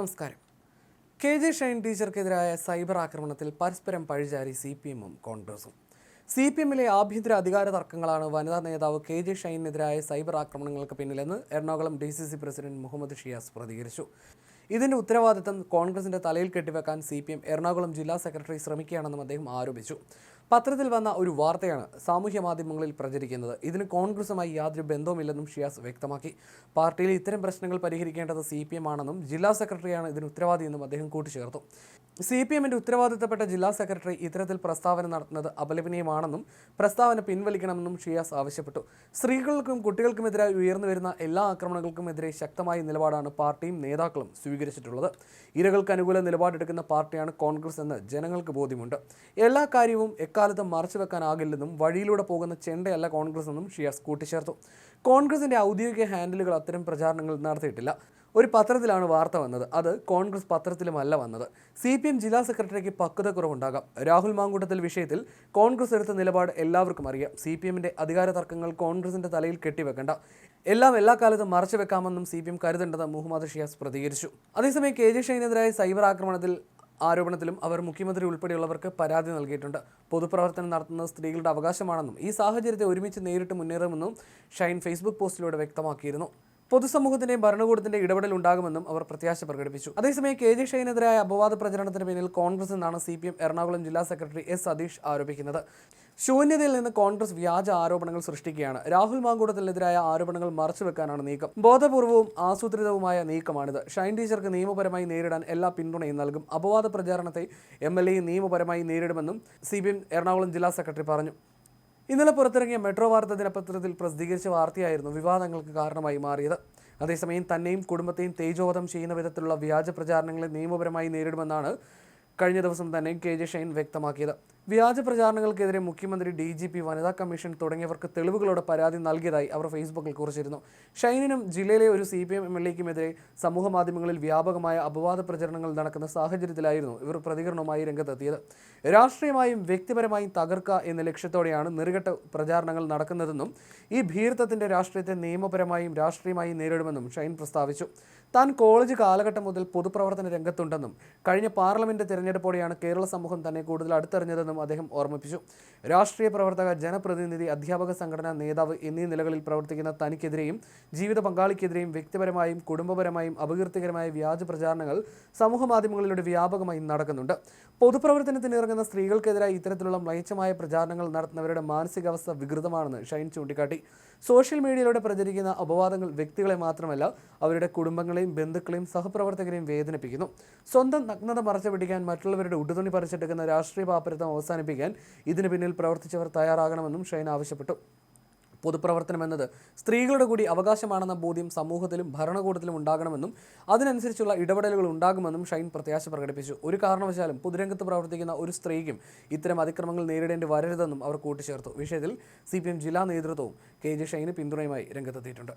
നമസ്കാരം. K J Shine ടീച്ചർക്കെതിരായ cyber ആക്രമണത്തിൽ പരസ്പരം പഴിചാരി സി പി എമ്മും കോൺഗ്രസും. സി പി എമ്മിലെ ആഭ്യന്തര അധികാര തർക്കങ്ങളാണ് വനിതാ നേതാവ് കെ ജെ ഷൈനെതിരായ സൈബർ ആക്രമണങ്ങൾക്ക് പിന്നിലെന്ന് Ernakulam D C C president Muhammad Shiyas പ്രതികരിച്ചു. ഇതിന്റെ ഉത്തരവാദിത്തം കോൺഗ്രസിന്റെ തലയിൽ കെട്ടിവെക്കാൻ സി പി എം എറണാകുളം ജില്ലാ സെക്രട്ടറി ശ്രമിക്കുകയാണെന്നും അദ്ദേഹം ആരോപിച്ചു. പത്രത്തിൽ വന്ന ഒരു വാർത്തയാണ് സാമൂഹ്യ മാധ്യമങ്ങളിൽ പ്രചരിക്കുന്നത്. ഇതിന് കോൺഗ്രസുമായി യാതൊരു ബന്ധവുമില്ലെന്നും ഷിയാസ് വ്യക്തമാക്കി. പാർട്ടിയിൽ ഇത്തരം പ്രശ്നങ്ങൾ പരിഹരിക്കേണ്ടത് സി പി എം ആണെന്നും ജില്ലാ സെക്രട്ടറിയാണ് ഇതിന് ഉത്തരവാദിയെന്നും അദ്ദേഹം കൂട്ടിച്ചേർത്തു. സി പി എമ്മിന്റെ ഉത്തരവാദിത്തപ്പെട്ട ജില്ലാ സെക്രട്ടറി ഇത്തരത്തിൽ പ്രസ്താവന നടത്തുന്നത് അപലപനീയമാണെന്നും പ്രസ്താവന പിൻവലിക്കണമെന്നും ഷിയാസ് ആവശ്യപ്പെട്ടു. സ്ത്രീകൾക്കും കുട്ടികൾക്കുമെതിരായി ഉയർന്നു വരുന്ന എല്ലാ ആക്രമണങ്ങൾക്കുമെതിരെ ശക്തമായ നിലപാടാണ് പാർട്ടിയും നേതാക്കളും സ്വീകരിച്ചിട്ടുള്ളത്. ഇരകൾക്ക് അനുകൂല നിലപാടെടുക്കുന്ന പാർട്ടിയാണ് കോൺഗ്രസ് എന്ന് ജനങ്ങൾക്ക് ബോധ്യമുണ്ട്. എല്ലാ കാര്യവും എക്കാലത്തും മറച്ചുവെക്കാനാകില്ലെന്നും വഴിയിലൂടെ പോകുന്ന ചെണ്ടയല്ല കോൺഗ്രസ് എന്നും ഷിയാസ് കൂട്ടിച്ചേർത്തു. കോൺഗ്രസിന്റെ ഔദ്യോഗിക ഹാൻഡിലുകൾ അത്തരം പ്രചാരണങ്ങൾ നടത്തിയിട്ടില്ല. ഒരു പത്രത്തിലാണ് വാർത്ത വന്നത്. അത് കോൺഗ്രസ് പത്രത്തിലുമല്ല വന്നത്. സി പി എം ജില്ലാ സെക്രട്ടറിക്ക് പക്വതക്കുറവുണ്ടാകാം രാഹുൽ മാങ്കൂട്ടത്തിൽ വിഷയത്തിൽ കോൺഗ്രസ് എടുത്ത നിലപാട് എല്ലാവർക്കും അറിയാം. സി പി എമ്മിന്റെ അധികാര തർക്കങ്ങൾ കോൺഗ്രസിന്റെ തലയിൽ കെട്ടിവെക്കണ്ട. എല്ലാം എല്ലാ കാലത്തും മറച്ചു വെക്കാമെന്നും സി പി എം കരുതേണ്ടത് മുഹമ്മദ് ഷിയാസ് പ്രതികരിച്ചു. അതേസമയം കെ ജെ ഷൈനെതിരായ സൈബർ ആക്രമണത്തിൽ ആരോപണത്തിലും അവർ മുഖ്യമന്ത്രി ഉൾപ്പെടെയുള്ളവർക്ക് പരാതി നൽകിയിട്ടുണ്ട്. പൊതുപ്രവർത്തനം നടത്തുന്നത് സ്ത്രീകളുടെ അവകാശമാണെന്നും ഈ സാഹചര്യത്തെ ഒരുമിച്ച് നേരിട്ട് മുന്നേറുമെന്നും ഷൈൻ ഫേസ്ബുക്ക് പോസ്റ്റിലൂടെ വ്യക്തമാക്കിയിരുന്നു. പൊതുസമൂഹത്തിന്റെയും ഭരണകൂടത്തിന്റെ ഇടപെടൽ ഉണ്ടാകുമെന്നും അവർ പ്രത്യാശ പ്രകടിപ്പിച്ചു. അതേസമയം കെ ജെ ഷൈനെതിരായ അപവാദ പ്രചരണത്തിന് പിന്നിൽ കോൺഗ്രസ് എന്നാണ് സി പി എം എറണാകുളം ജില്ലാ സെക്രട്ടറി എസ് സതീഷ് ആരോപിക്കുന്നത്. ശൂന്യതയിൽ നിന്ന് കോൺഗ്രസ് വ്യാജ ആരോപണങ്ങൾ സൃഷ്ടിക്കുകയാണ്. രാഹുൽ മാങ്കൂടത്തിനെതിരായ ആരോപണങ്ങൾ മറച്ചു വെക്കാനാണ് നീക്കം. ബോധപൂർവവും ആസൂത്രിതവുമായ നീക്കമാണിത്. ഷൈൻ ടീച്ചർക്ക് നിയമപരമായി നേരിടാൻ എല്ലാ പിന്തുണയും നൽകും. അപവാദ പ്രചാരണത്തെ എം എൽ എ നിയമപരമായി നേരിടുമെന്നും സി എറണാകുളം ജില്ലാ സെക്രട്ടറി പറഞ്ഞു. ഇന്നലെ പുറത്തിറങ്ങിയ മെട്രോ വാർത്ത ദിനപത്രത്തിൽ പ്രസിദ്ധീകരിച്ച വാർത്തയായിരുന്നു വിവാദങ്ങൾക്ക് കാരണമായി മാറിയത്. അതേസമയം തന്നെയും കുടുംബത്തെയും തേജോവധം ചെയ്യുന്ന വിധത്തിലുള്ള വ്യാജ പ്രചാരണങ്ങളെ നിയമപരമായി നേരിടുമെന്നാണ് കഴിഞ്ഞ ദിവസം തന്നെ കെ ജെ ഷൈൻ വ്യക്തമാക്കിയത്. വ്യാജ പ്രചാരണങ്ങൾക്കെതിരെ മുഖ്യമന്ത്രി ഡി ജി പി വനിതാ കമ്മീഷൻ തുടങ്ങിയവർക്ക് തെളിവുകളോടെ പരാതി നൽകിയതായി അവർ ഫേസ്ബുക്കിൽ കുറിച്ചിരുന്നു. ഷൈനിനും ജില്ലയിലെ ഒരു C P M M L എക്കുമെതിരെ സമൂഹ മാധ്യമങ്ങളിൽ വ്യാപകമായ അപവാദ പ്രചരണങ്ങൾ നടക്കുന്ന സാഹചര്യത്തിലായിരുന്നു ഇവർ പ്രതികരണവുമായി രംഗത്തെത്തിയത്. രാഷ്ട്രീയമായും വ്യക്തിപരമായും തകർക്കുക എന്ന ലക്ഷ്യത്തോടെയാണ് നെറുകെട്ട പ്രചാരണങ്ങൾ നടക്കുന്നതെന്നും ഈ ഭീർത്തത്തിന്റെ രാഷ്ട്രീയത്തെ നിയമപരമായും രാഷ്ട്രീയമായും നേരിടുമെന്നും ഷൈൻ പ്രസ്താവിച്ചു. താൻ കോളേജ് കാലഘട്ടം മുതൽ പൊതുപ്രവർത്തന രംഗത്തുണ്ടെന്നും കഴിഞ്ഞ പാർലമെന്റ് തെരഞ്ഞെടുപ്പോടെയാണ് കേരള സമൂഹം തന്നെ കൂടുതൽ അടുത്തറിഞ്ഞതെന്നും അദ്ദേഹം ഓർമ്മിപ്പിച്ചു. രാഷ്ട്രീയ പ്രവർത്തക ജനപ്രതിനിധി അധ്യാപക സംഘടനാ നേതാവ് എന്നീ നിലകളിൽ പ്രവർത്തിക്കുന്ന തനിക്കെതിരെയും ജീവിത പങ്കാളിക്കെതിരെയും വ്യക്തിപരമായും കുടുംബപരമായും അപകീർത്തികരമായ വ്യാജ പ്രചാരണങ്ങൾ സമൂഹ മാധ്യമങ്ങളിലൂടെ വ്യാപകമായി നടക്കുന്നുണ്ട്. പൊതുപ്രവർത്തനത്തിന് ഇറങ്ങുന്ന സ്ത്രീകൾക്കെതിരായി ഇത്തരത്തിലുള്ള മ്ലയച്ചമായ പ്രചാരണങ്ങൾ നടത്തുന്നവരുടെ മാനസികാവസ്ഥ വികൃതമാണെന്ന് ഷൈൻ ചൂണ്ടിക്കാട്ടി. സോഷ്യൽ മീഡിയയിലൂടെ പ്രചരിക്കുന്ന അപവാദങ്ങൾ വ്യക്തികളെ മാത്രമല്ല അവരുടെ കുടുംബങ്ങളെയും ബന്ധുക്കളെയും സഹപ്രവർത്തകരെയും വേദനിപ്പിക്കുന്നു. സ്വന്തം നഗ്നത മറച്ചു പിടിക്കാൻ മറ്റുള്ളവരുടെ ഉടുതുണി പറിച്ചെടുക്കുന്ന രാഷ്ട്രീയ പാപ്പരത്വം അവസാനിപ്പിക്കാൻ ഇതിന് പിന്നിൽ പ്രവർത്തിച്ചവർ തയ്യാറാകണമെന്നും ഷൈൻ ആവശ്യപ്പെട്ടു. പൊതുപ്രവർത്തനം എന്നത് സ്ത്രീകളുടെ കൂടി അവകാശമാണെന്ന ബോധ്യം സമൂഹത്തിലും ഭരണകൂടത്തിലും ഉണ്ടാകണമെന്നും അതിനനുസരിച്ചുള്ള ഇടപെടലുകൾ ഉണ്ടാകുമെന്നും ഷൈൻ പ്രത്യാശ പ്രകടിപ്പിച്ചു. ഒരു കാരണവശാലും പൊതുരംഗത്ത് പ്രവർത്തിക്കുന്ന ഒരു സ്ത്രീക്കും ഇത്തരം അതിക്രമങ്ങൾ നേരിടേണ്ടി വരരുതെന്നും അവർ കൂട്ടിച്ചേർത്തു. വിഷയത്തിൽ സി ജില്ലാ നേതൃത്വവും കെ ജെ ഷൈന് പിന്തുണയുമായി രംഗത്തെത്തിയിട്ടുണ്ട്.